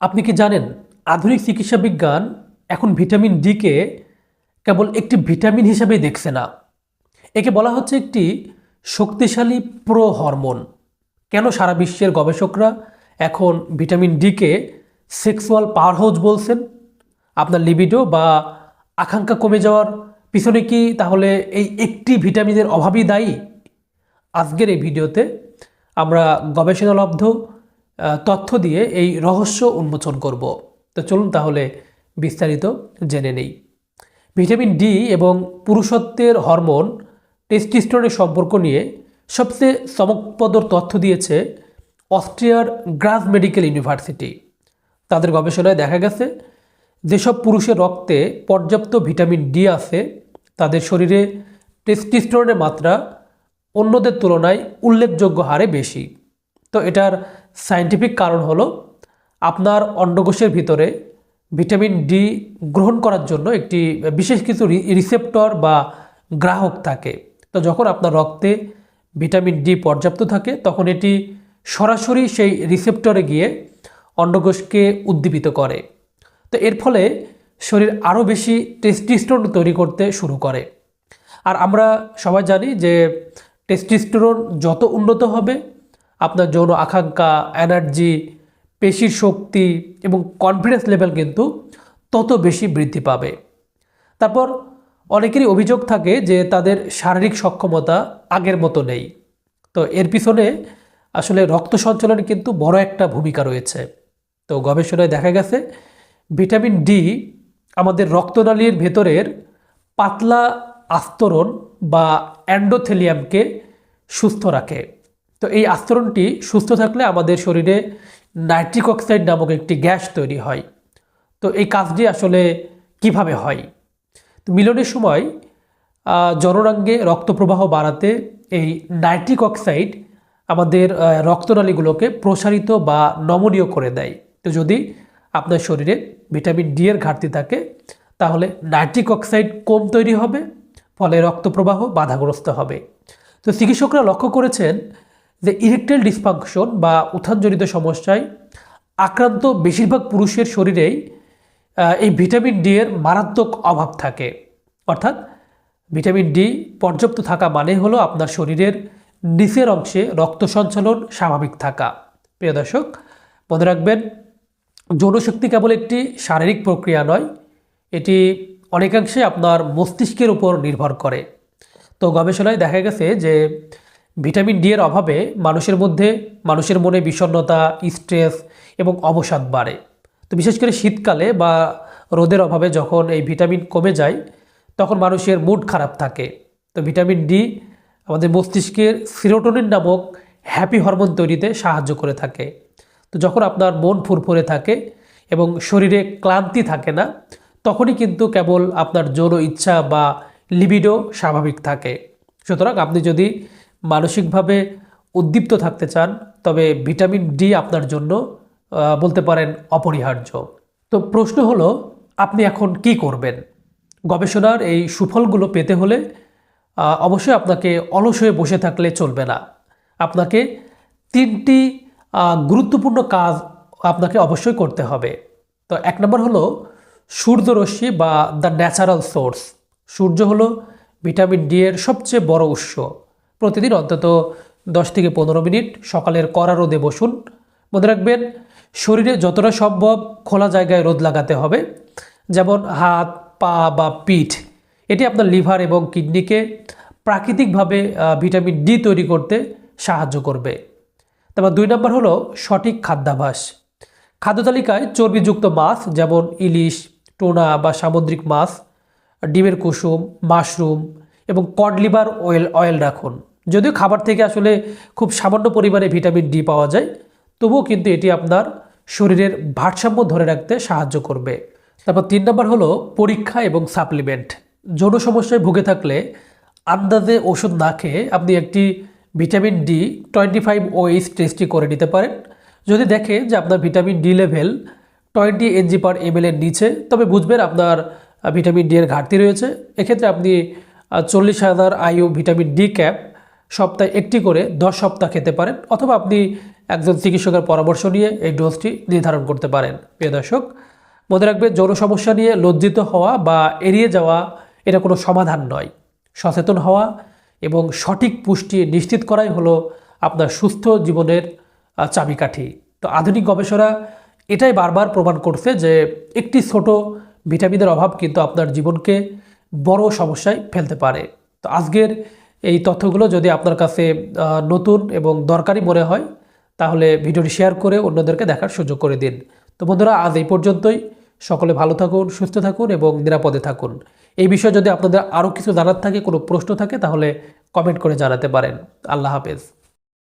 আপনি কি জানেন, আধুনিক চিকিৎসা বিজ্ঞান এখন ভিটামিন ডিকে কেবল একটি ভিটামিন হিসেবেই দেখছে না। একে বলা হচ্ছে একটি শক্তিশালী প্রো হরমোন কেন সারা বিশ্বের গবেষকরা এখন ভিটামিন ডিকে সেক্সুয়াল পাওয়ার হাউস বলছেন? আপনার লিবিডো বা আকাঙ্ক্ষা কমে যাওয়ার পিছনে কি তাহলে এই একটি ভিটামিনের অভাবই দায়ী? আজকের এই ভিডিওতে আমরা গবেষণালব্ধ তথ্য দিয়ে এই রহস্য উন্মোচন করব। তো চলুন তাহলে বিস্তারিত জেনে নেই। ভিটামিন ডি এবং পুরুষত্বের হরমোন, টেস্টিস্টোনের সম্পর্ক নিয়ে সবচেয়ে চমকপ্রদর তথ্য দিয়েছে অস্ট্রিয়ার গ্রাস মেডিকেল ইউনিভার্সিটি। তাদের গবেষণায় দেখা গেছে, যেসব পুরুষের রক্তে পর্যাপ্ত ভিটামিন ডি আছে, তাদের শরীরে টেস্টিস্টোনের মাত্রা অন্যদের তুলনায় উল্লেখযোগ্য হারে বেশি। তো এটার সাইন্টিফিক কারণ হলো আপনার অন্ডকোষের ভিতরে ভিটামিন ডি গ্রহণ করার জন্য একটি বিশেষ কিছু রিসেপ্টর বা গ্রাহক থাকে। তো যখন আপনার রক্তে ভিটামিন ডি পর্যাপ্ত থাকে, তখন এটি সরাসরি সেই রিসেপ্টরে গিয়ে অন্ডকোষকে উদ্দীপিত করে। তো এর ফলে শরীর আরও বেশি টেস্টিস্টোন তৈরি করতে শুরু করে। আর আমরা সবাই জানি যে টেস্টিস্টোরন যত উন্নত হবে আপনার যৌন আকাঙ্ক্ষা এনার্জি পেশির শক্তি এবং কনফিডেন্স লেভেল কিন্তু তত বেশি বৃদ্ধি পাবে। তারপর অনেকেরই অভিযোগ থাকে যে তাদের শারীরিক সক্ষমতা আগের মতো নেই। তো এর পিছনে আসলে রক্ত সঞ্চালনে কিন্তু বড় একটা ভূমিকা রয়েছে। তো গবেষণায় দেখা গেছে, ভিটামিন ডি আমাদের রক্তনালীর ভেতরের পাতলা আস্তরণ বা অ্যান্ডোথেলিয়ামকে সুস্থ রাখে। তো এই আস্তরণটি সুস্থ থাকলে আমাদের শরীরে নাইট্রিক অক্সাইড নামক একটি গ্যাস তৈরি হয়। তো এই কাজটি আসলে কীভাবে হয়? তো মিলনের সময় জনরাঙ্গে রক্তপ্রবাহ বাড়াতে এই নাইট্রিক অক্সাইড আমাদের রক্তনালীগুলোকে প্রসারিত বা নমনীয় করে দেয়। তো যদি আপনার শরীরে ভিটামিন ডি এর ঘাটতি থাকে, তাহলে নাইট্রিক অক্সাইড কম তৈরি হবে, ফলে রক্তপ্রবাহ বাধাগ্রস্ত হবে। তো চিকিৎসকরা লক্ষ্য করেছেন যে ইরেকটাইল ডিসফাংশন বা উত্থানজনিত সমস্যায় আক্রান্ত বেশিরভাগ পুরুষের শরীরেই এই ভিটামিন ডি এর মারাত্মক অভাব থাকে। অর্থাৎ ভিটামিন ডি পর্যাপ্ত থাকা মানে হলো আপনার শরীরের নিচের অংশে রক্ত সঞ্চালন স্বাভাবিক থাকা। প্রিয় দর্শক, মনে রাখবেন, যৌনশক্তি কেবল একটি শারীরিক প্রক্রিয়া নয়, এটি অনেকাংশে আপনার মস্তিষ্কের উপর নির্ভর করে। তো গবেষণায় দেখা গেছে যে ভিটামিন ডি এর অভাবে মানুষের মধ্যে, মানুষের মনে বিষণ্ণতা স্ট্রেস এবং অবসাদ বাড়ে। তো বিশেষ করে শীতকালে বা রোদের অভাবে যখন এই ভিটামিন কমে যায়, তখন মানুষের মুড খারাপ থাকে। তো ভিটামিন ডি আমাদের মস্তিষ্কের সিরোটোনিন নামক হ্যাপি হরমোন তৈরিতে সাহায্য করে থাকে। তো যখন আপনার মন ফুরফুরে থাকে এবং শরীরে ক্লান্তি থাকে না, তখনই কিন্তু কেবল আপনার যৌন ইচ্ছা বা লিবিডো স্বাভাবিক থাকে। সুতরাং আপনি যদি মানসিকভাবে উদ্দীপ্ত থাকতে চান, তবে ভিটামিন ডি আপনার জন্য বলতে পারেন অপরিহার্য। তো প্রশ্ন হলো, আপনি এখন কি করবেন? গবেষণার এই সুফলগুলো পেতে হলে অবশ্যই আপনাকে অলস হয়ে বসে থাকলে চলবে না। আপনাকে তিনটি গুরুত্বপূর্ণ কাজ আপনাকে অবশ্যই করতে হবে। তো এক নম্বর হলো, সূর্যরশ্মি বা দ্য ন্যাচারাল সোর্স সূর্য হলো ভিটামিন ডি এর সবচেয়ে বড় উৎস। প্রতিদিন অন্তত দশ থেকে পনেরো মিনিট সকালের কড়া রোদে বসুন। মনে রাখবেন, শরীরে যতটা সম্ভব খোলা জায়গায় রোদ লাগাতে হবে। যেমন হাত, পা বা পিঠ, এটি আপনার লিভার এবং কিডনিকে প্রাকৃতিকভাবে ভিটামিন ডি তৈরি করতে সাহায্য করবে। তারপর দুই নম্বর হলো সঠিক খাদ্যাভাস খাদ্য তালিকায় চর্বিযুক্ত মাছ যেমন ইলিশ, টোনা বা সামুদ্রিক মাছ, ডিমের কুসুম, মাশরুম এবং কডলিভার অয়েল অয়েল রাখুন। যদিও খাবার থেকে আসলে খুব সামান্য পরিমাণে ভিটামিন ডি পাওয়া যায়, তবুও কিন্তু এটি আপনার শরীরের ভারসাম্য ধরে রাখতে সাহায্য করবে। তারপর তিন নম্বর হলো পরীক্ষা এবং সাপ্লিমেন্ট। যৌন সমস্যায় ভুগে থাকলে আন্দাজে ওষুধ না খেয়ে আপনি একটি vitamin D twenty five OH টেস্টটি করে নিতে পারেন। যদি দেখেন যে আপনার vitamin D level twenty NG per M এর নিচে, তবে বুঝবেন আপনার ভিটামিন ডি এর ঘাটতি রয়েছে। এক্ষেত্রে আপনি চল্লিশ হাজার আইউ ভিটামিন ডি ক্যাপ সপ্তাহে একটি করে দশ সপ্তাহ খেতে পারেন অথবা আপনি একজন চিকিৎসকের পরামর্শ নিয়ে এই ডোজটি নির্ধারণ করতে পারেন। প্রিয় দর্শক, মনে রাখবে যৌন সমস্যা নিয়ে লজ্জিত হওয়া বা এড়িয়ে যাওয়া এটা কোনো সমাধান নয়। সচেতন হওয়া এবং সঠিক পুষ্টি নিশ্চিত করাই হলো আপনার সুস্থ জীবনের চাবিকাঠি। তো আধুনিক গবেষণা এটাই বারবার প্রমাণ করছে যে একটি ছোট ভিটামিনের অভাব কিন্তু আপনার জীবনকে বড় সমস্যায় ফেলতে পারে। তো আজকের এই তথ্যগুলো যদি আপনার কাছে নতুন এবং দরকারি মনে হয়, তাহলে ভিডিওটি শেয়ার করে অন্যদেরকে দেখার সুযোগ করে দিন। তো বন্ধুরা, আজ এই পর্যন্তই। সকলে ভালো থাকুন, সুস্থ থাকুন এবং নিরাপদে থাকুন। এই বিষয়ে যদি আপনাদের আরও কিছু জানার থাকে, কোনো প্রশ্ন থাকে, তাহলে কমেন্ট করে জানাতে পারেন। আল্লাহ হাফেজ।